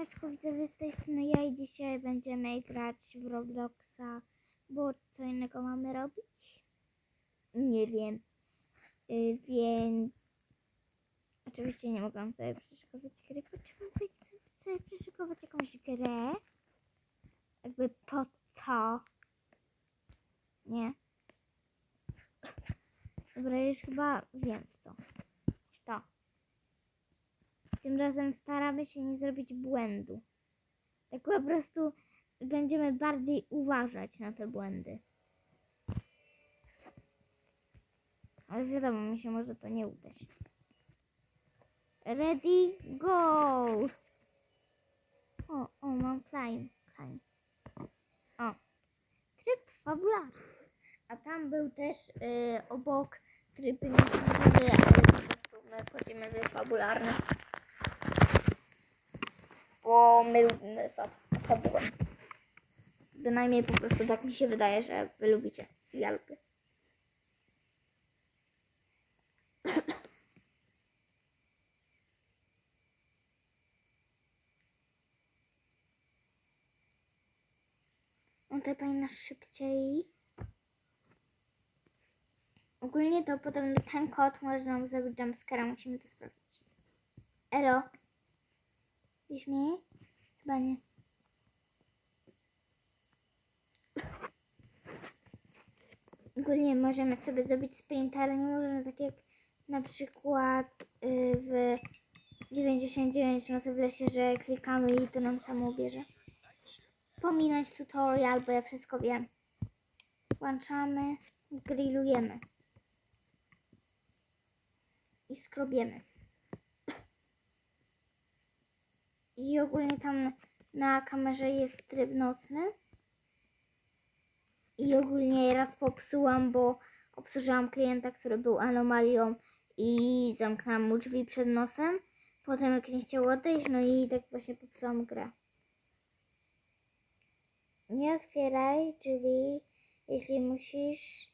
Siemaneczko, widzowie z tej strony ja i dzisiaj będziemy grać w Robloxa, bo co innego mamy robić? Nie wiem. Y, więc oczywiście nie mogłam sobie przeszykować gry, powinnam sobie przeszykować jakąś grę? Jakby po co? Nie. Dobra, już chyba wiem w co. Tym razem staramy się nie zrobić błędu. Tak po prostu będziemy bardziej uważać na te błędy. Ale wiadomo, mi się może to nie udać. Ready, go! O, o, mam climb, climb. O, tryb fabularny. A tam był też y, obok tryb niesłużony, ale po prostu my wchodzimy w fabularny bo my lubimy fa fabułę. Bynajmniej po prostu tak mi się wydaje, że wy lubicie. Ja lubię. On tutaj powinna szybciej. Ogólnie to potem ten kod może nam zrobić jumpscare'a, musimy to sprawdzić. Elo. Widzisz mnie? Chyba nie. Ogólnie możemy sobie zrobić sprint, ale nie możemy tak jak na przykład y, w 99 nocy w lesie, że klikamy i to nam samo bierze. Pominąć tutorial, bo ja wszystko wiem. Włączamy, grillujemy. I skrobiemy. I ogólnie tam na kamerze jest tryb nocny. I ogólnie raz popsułam, bo obsłużyłam klienta, który był anomalią i zamknęłam mu drzwi przed nosem. Potem jak nie chciał odejść, no i tak właśnie popsułam grę. Nie otwieraj drzwi, jeśli musisz,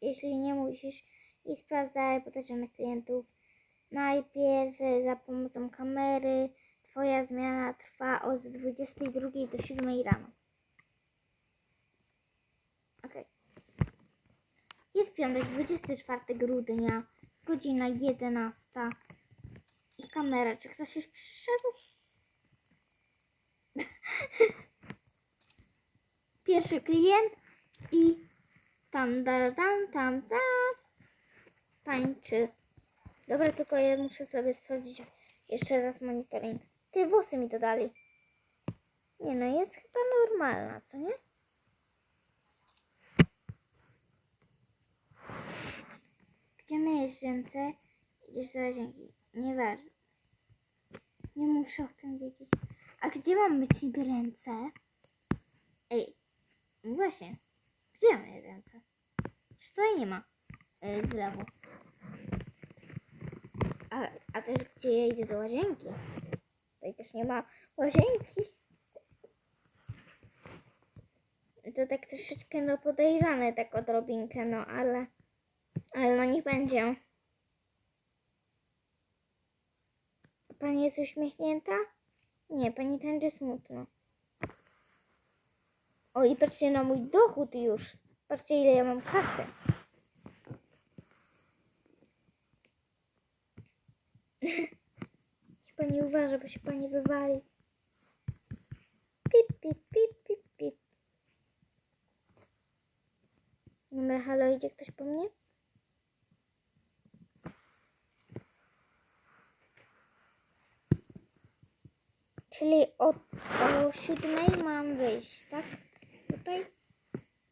jeśli nie musisz i sprawdzaj podejrzanych klientów. Najpierw za pomocą kamery, Twoja zmiana trwa od 22 do 7 rano. Ok. Jest piątek, 24 grudnia, godzina 11. I kamera. Czy ktoś już przyszedł? Pierwszy klient i tam, da, tam, tam, tam. Tańczy. Dobra, tylko ja muszę sobie sprawdzić jeszcze raz monitoring. Te włosy mi dodali. Nie no, jest chyba normalna, co nie? Gdzie myjesz ręce? Idziesz do łazienki. Nieważne. Nie muszę o tym wiedzieć. A gdzie mam myć niby ręce? Ej, no właśnie. Gdzie myję ręce? Czy tutaj nie ma yy, zlewu? A, a też gdzie ja idę do łazienki? Tutaj też nie ma łazienki. To tak troszeczkę no podejrzane, tak odrobinkę, no ale, ale no niech będzie. Pani jest uśmiechnięta? Nie, pani tańczy smutno. O i patrzcie na mój dochód już. Patrzcie ile ja mam kasy. Pani uważa, bo się pani wywali. Pip, pip, pip, pip, pip. Dobra, halo, idzie ktoś po mnie? Czyli o, o siódmej mam wyjść, tak? Tutaj?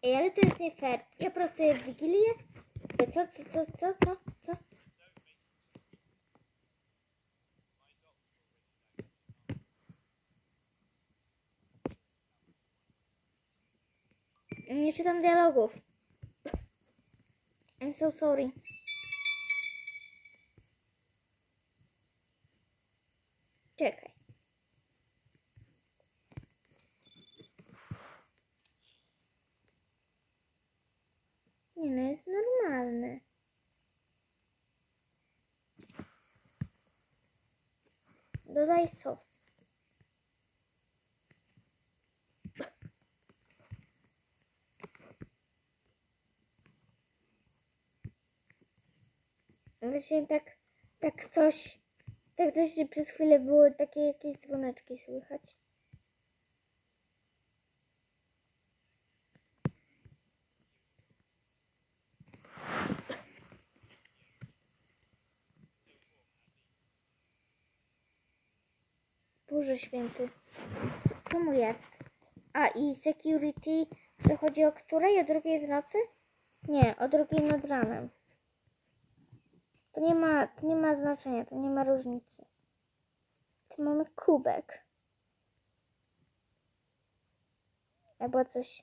Ej, ale to jest nie fair. Ja pracuję w Wigilię. Co, co, co, co, co, co? Nie czytam dialogów. I'm so sorry. Czekaj. Nie no, jest normalny. Dodaj sos. Właśnie tak, tak coś, tak coś że przez chwilę było takie jakieś dzwoneczki słychać. Boże święty. Co, co mu jest? A i security przychodzi o której? O drugiej w nocy? Nie, o drugiej nad ranem. To nie ma, to nie ma znaczenia, to nie ma różnicy. Tu mamy kubek. Albo coś,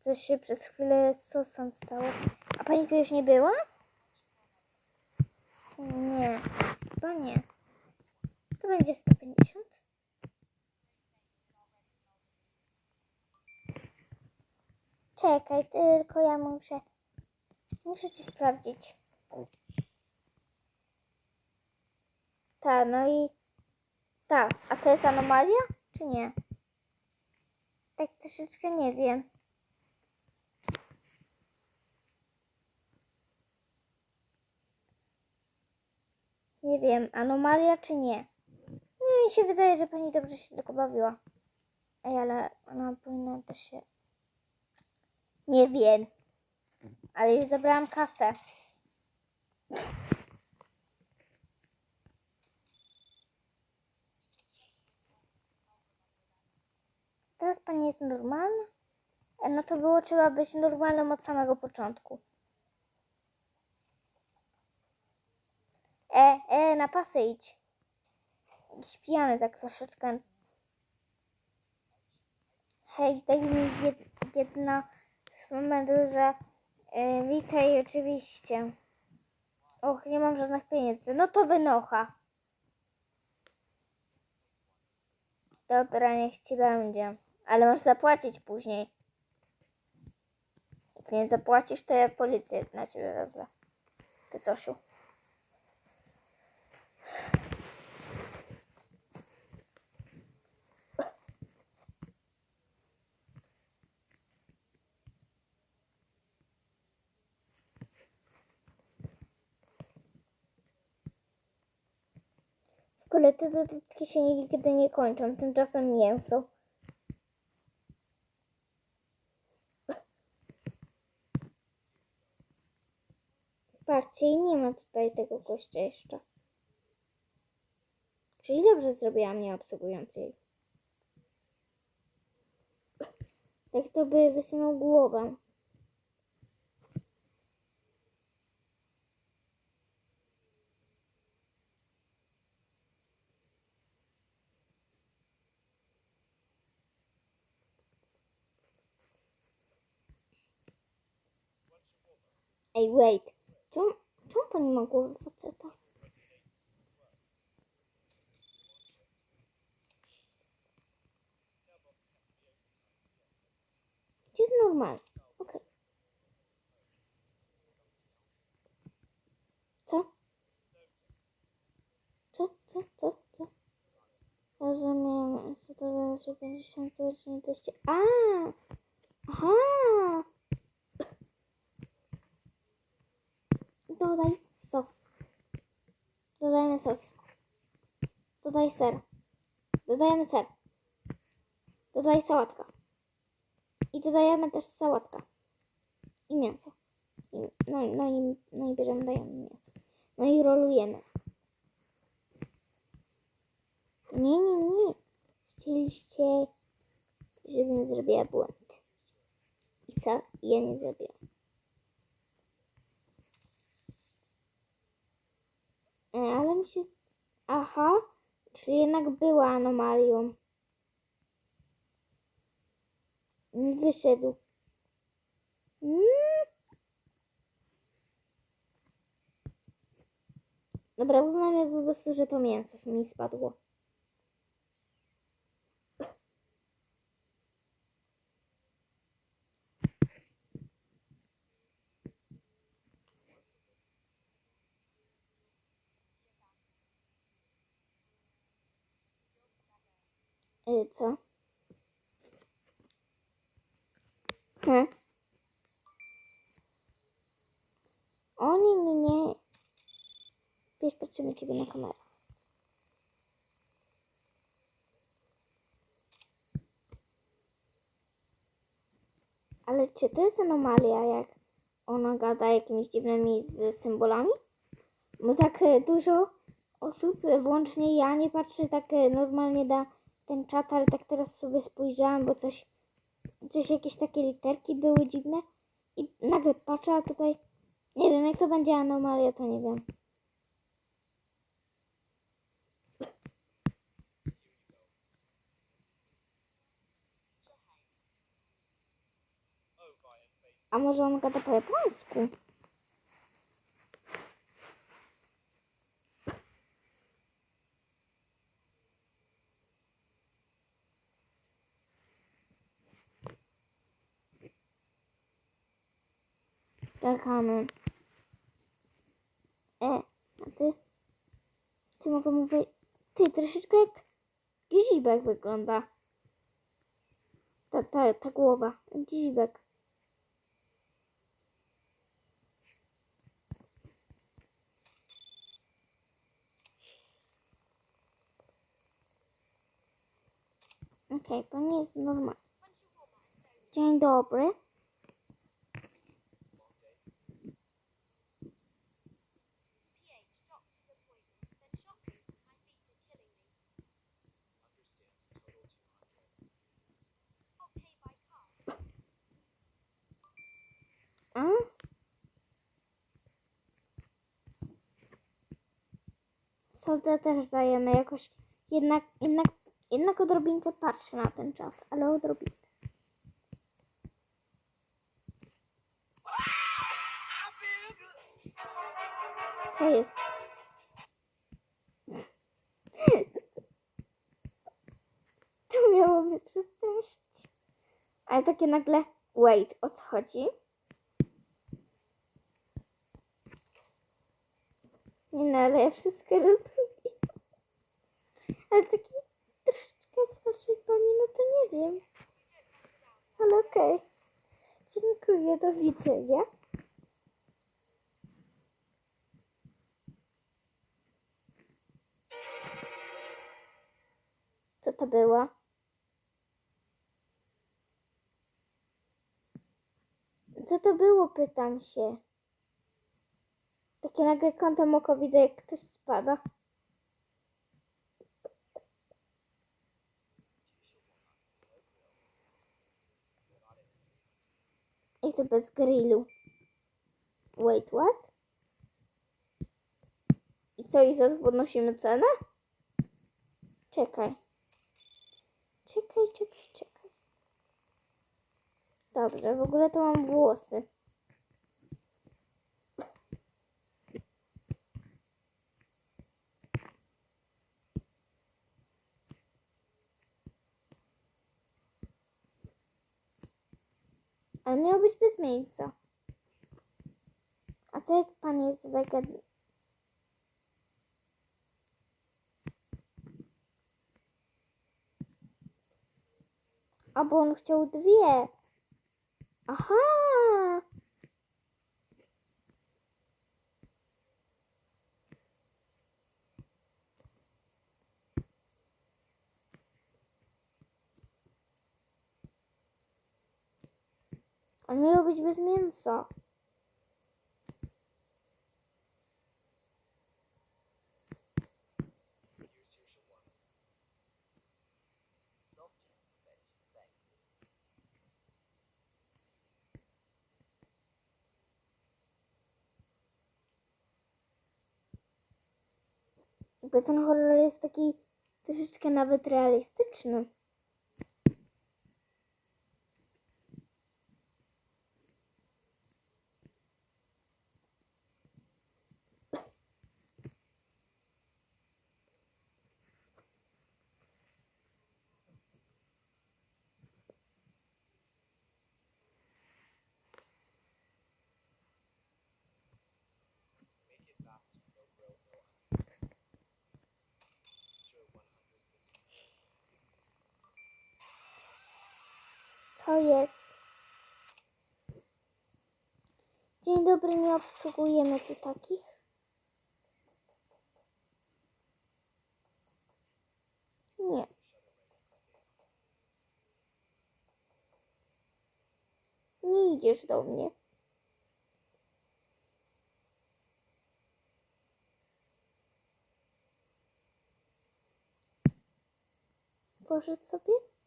coś się przez chwilę sosem stało. A pani tu już nie była? Nie, chyba nie. To będzie 150. Czekaj, tylko ja muszę. Muszę ci sprawdzić. Ta, no i. Ta, a to jest anomalia, czy nie? Tak troszeczkę nie wiem. Nie wiem, anomalia czy nie? Nie, mi się wydaje, że pani dobrze się tylko bawiła. Ej, ale ona powinna też się... Nie wiem. Ale już zabrałam kasę. Teraz pani jest normalna? E, No to było trzeba być normalnym od samego początku. E, e, na pasy idź. Jakiś pijany tak troszeczkę. Hej, daj mi jed, momentu, że e, witaj oczywiście. Och, nie mam żadnych pieniędzy. No to wynocha. Dobra, niech ci będzie. Ale masz zapłacić później. Jak nie zapłacisz, to ja policję na ciebie wezmę. Ty cosiu. W ogóle te dodatki się nigdy nie kończą. Tymczasem mięso. Patrzcie, nie ma tutaj tego gościa jeszcze. Czyli dobrze zrobiłam nie obsługując jej. Tak to by wysunął głowę. Ej, wait. Czemu, czemu pani ma głowę faceta? To jest normalne. Okej. Co? Co? Co? Co? Co? Rozumiem. Zadałem, że 50 godzin teście. A! Aha! Dodaj sos. Dodajemy sos. Dodaj ser. Dodajemy ser. Dodaj sałatka. I dodajemy też sałatkę. I mięso. I, no, no, i, no i bierzemy, dajemy mięso. No i rolujemy. Nie, nie, nie. Chcieliście, żebym zrobiła błąd. I co? Ja nie zrobiłam. Ale mi się... Aha, czyli jednak była anomalią. Wyszedł. Mm. Dobra, uznajmy po prostu, że to mięso mi spadło. Co? He? O nie, nie, nie. Zobaczymy ciebie na kamerę. Ale czy to jest anomalia, jak ona gada jakimiś dziwnymi symbolami? Bo tak e, dużo osób, e, włącznie ja, nie patrzy tak e, normalnie na ten czat, ale tak teraz sobie spojrzałam, bo coś, coś jakieś takie literki były dziwne i nagle patrzę, a tutaj nie wiem, jak to będzie anomalia, to nie wiem. A może on gada po japońsku? Czekamy. E, a ty? Ty mogę mówić... Ty, troszeczkę jak gizibek wygląda. Ta, ta, ta głowa. Gizibek. Okej, to nie jest normalne. Dzień dobry. A? Sodę też dajemy jakoś, jednak, jednak, jednak odrobinkę patrzę na ten czat, ale odrobinkę. Co jest? To miało mnie przestraszyć. Ale takie nagle, wait, o co chodzi? Nie no, ale ja wszystko rozumiem. Ale taki troszeczkę starszej pani, no to nie wiem. Ale okej. Dziękuję, do widzenia. Co to było? Co to było, pytam się. Takie nagle kątem oko widzę, jak ktoś spada. I to bez grillu. Wait, what? I co, i zaraz podnosimy cenę? Czekaj. Czekaj, czekaj, czekaj. Dobrze, w ogóle to mam włosy. Ale miało być bez miejsca. A to jak pan jest wegan... A bo on chciał dwie. Aha! A miało być bez mięsa. Ten horror jest taki troszeczkę nawet realistyczny. to jest. Dzień dobry, nie obsługujemy tu takich. Nie. Nie idziesz do mnie. Poszedł sobie?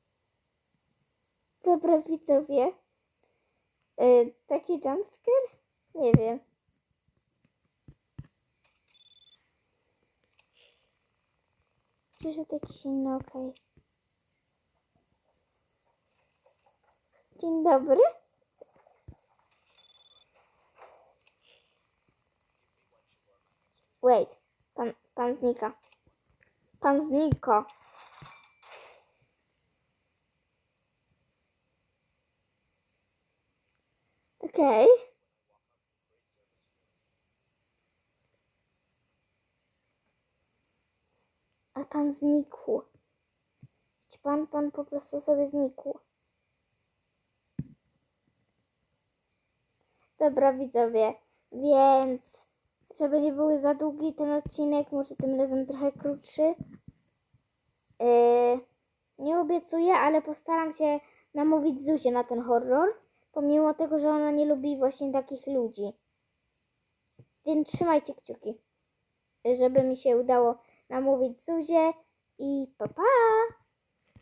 Dobra, widzowie. Yy, taki jumpscare? Nie wiem. Przyszedł jakiś inny, okej. Dzień dobry. Wait, pan, pan znika. Pan znika. Okej. A pan znikł. Czy pan, pan po prostu sobie znikł. Dobra, widzowie, więc żeby nie były za długi ten odcinek, może tym razem trochę krótszy. Yy, nie obiecuję, ale postaram się namówić Zuzię na ten horror, pomimo tego, że ona nie lubi właśnie takich ludzi. Więc trzymajcie kciuki, żeby mi się udało namówić Zuzię i pa pa!